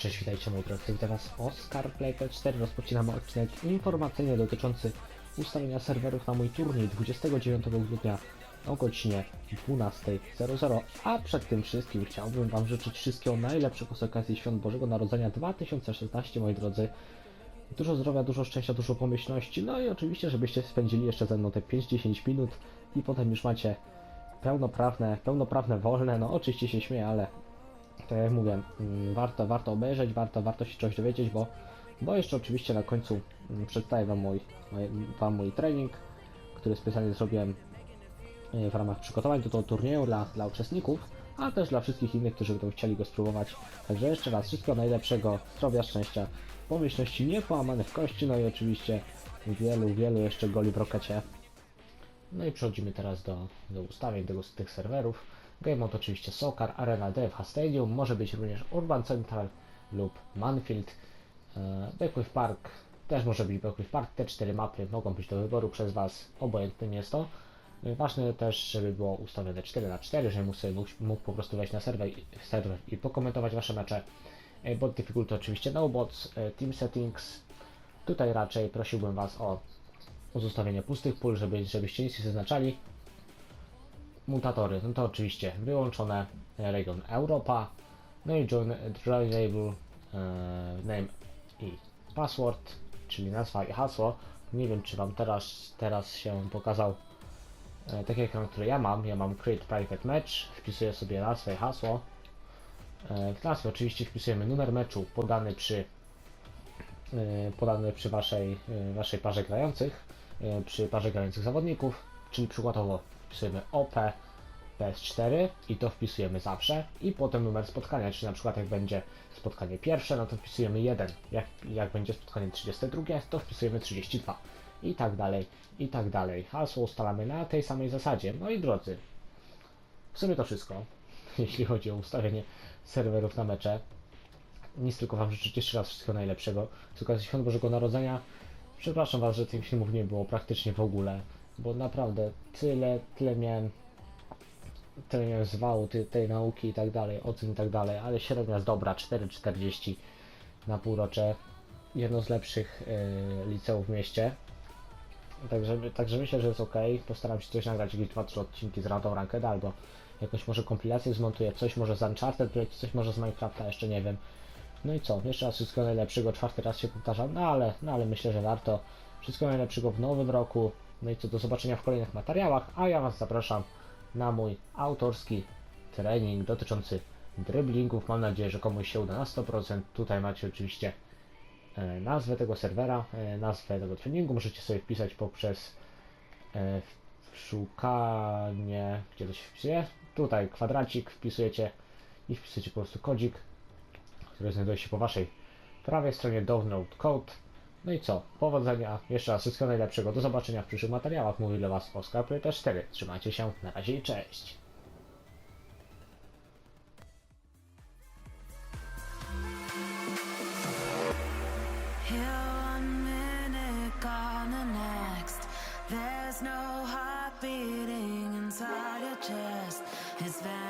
cześć, witajcie moi drodzy, witam was Oscar Playtech 4. Rozpoczynamy odcinek informacyjny dotyczący ustawienia serwerów na mój turniej 29 grudnia o godzinie 12.00. A przed tym wszystkim chciałbym wam życzyć wszystkiego najlepszego z okazji Świąt Bożego Narodzenia 2016, moi drodzy. Dużo zdrowia, dużo szczęścia, dużo pomyślności, no i oczywiście, żebyście spędzili jeszcze ze mną te 5-10 minut i potem już macie pełnoprawne, pełnoprawne wolne, no oczywiście się śmieję, ale tak jak mówię, mm, warto, warto obejrzeć, warto, warto się czegoś dowiedzieć, bo, bo jeszcze oczywiście na końcu mm, przedstawię wam mój, mój, wam mój trening, który specjalnie zrobiłem e, w ramach przygotowań do tego turnieju dla, dla uczestników, a też dla wszystkich innych, którzy będą chcieli go spróbować. Także jeszcze raz wszystkiego najlepszego, zdrowia, szczęścia, pomyślności, niepołamanych kości, no i oczywiście wielu, wielu jeszcze goli w rokecie. No i przechodzimy teraz do, do ustawień tego, tych serwerów. Game mode oczywiście Soccer, Arena DFH Stadium, może być również Urban Central lub Manfield. E, Beckwith Park też może być Beckwith Park. Te cztery mapy mogą być do wyboru przez Was, obojętnym jest to. Ważne też, żeby było ustawione 4 na 4 żebym mógł, sobie, mógł, mógł po prostu wejść na serwer, serwer i pokomentować Wasze mecze. E, Bot difficulty oczywiście no bots, e, team settings. Tutaj raczej prosiłbym Was o uzostawienie pustych pól, żeby, żebyście nic nie zaznaczali. Mutatory, no to oczywiście wyłączone region Europa, no i join, joinable e, name i password, czyli nazwa i hasło. Nie wiem, czy Wam teraz, teraz się pokazał e, taki ekran, który ja mam. Ja mam create private match, wpisuję sobie nazwę i hasło. E, w nazwie oczywiście wpisujemy numer meczu podany przy podany przy waszej, waszej parze grających, przy parze grających zawodników, czyli przykładowo wpisujemy OP PS4 i to wpisujemy zawsze i potem numer spotkania, czyli na przykład jak będzie spotkanie pierwsze, no to wpisujemy 1, jak, jak będzie spotkanie 32, to wpisujemy 32 i tak dalej, i tak dalej. Hasło ustalamy na tej samej zasadzie. No i drodzy, w sumie to wszystko, jeśli chodzi o ustawienie serwerów na mecze. Nic tylko Wam życzyć jeszcze raz wszystkiego najlepszego. Z okazji Świąt Bożego Narodzenia. Przepraszam Was, że tych filmów nie było praktycznie w ogóle, bo naprawdę tyle, tyle miałem tyle miałem zwału tej, tej nauki i tak dalej, ocen i tak dalej, ale średnia jest dobra, 4,40 na półrocze. Jedno z lepszych y, liceów w mieście. Także, także myślę, że jest ok. Postaram się coś nagrać, jakieś 2-3 odcinki z Radą Ranked albo jakąś może kompilację zmontuję, coś może z Uncharted, coś może z Minecrafta, jeszcze nie wiem. No i co, jeszcze raz wszystkiego najlepszego, czwarty raz się powtarzam, no ale, no ale myślę, że warto. Wszystkiego najlepszego w nowym roku. No i co, do zobaczenia w kolejnych materiałach, a ja Was zapraszam na mój autorski trening dotyczący driblingów. Mam nadzieję, że komuś się uda na 100%. Tutaj macie oczywiście e, nazwę tego serwera, e, nazwę tego treningu. Możecie sobie wpisać poprzez e, szukanie, gdzie to się wpisuje. Tutaj kwadracik wpisujecie i wpisujecie po prostu kodzik, który znajduje się po waszej prawej stronie download code. No i co? Powodzenia, jeszcze raz wszystkiego najlepszego. Do zobaczenia w przyszłych materiałach. Mówił dla Was Oskar Priorytet 4. Trzymajcie się, na razie i cześć! It's.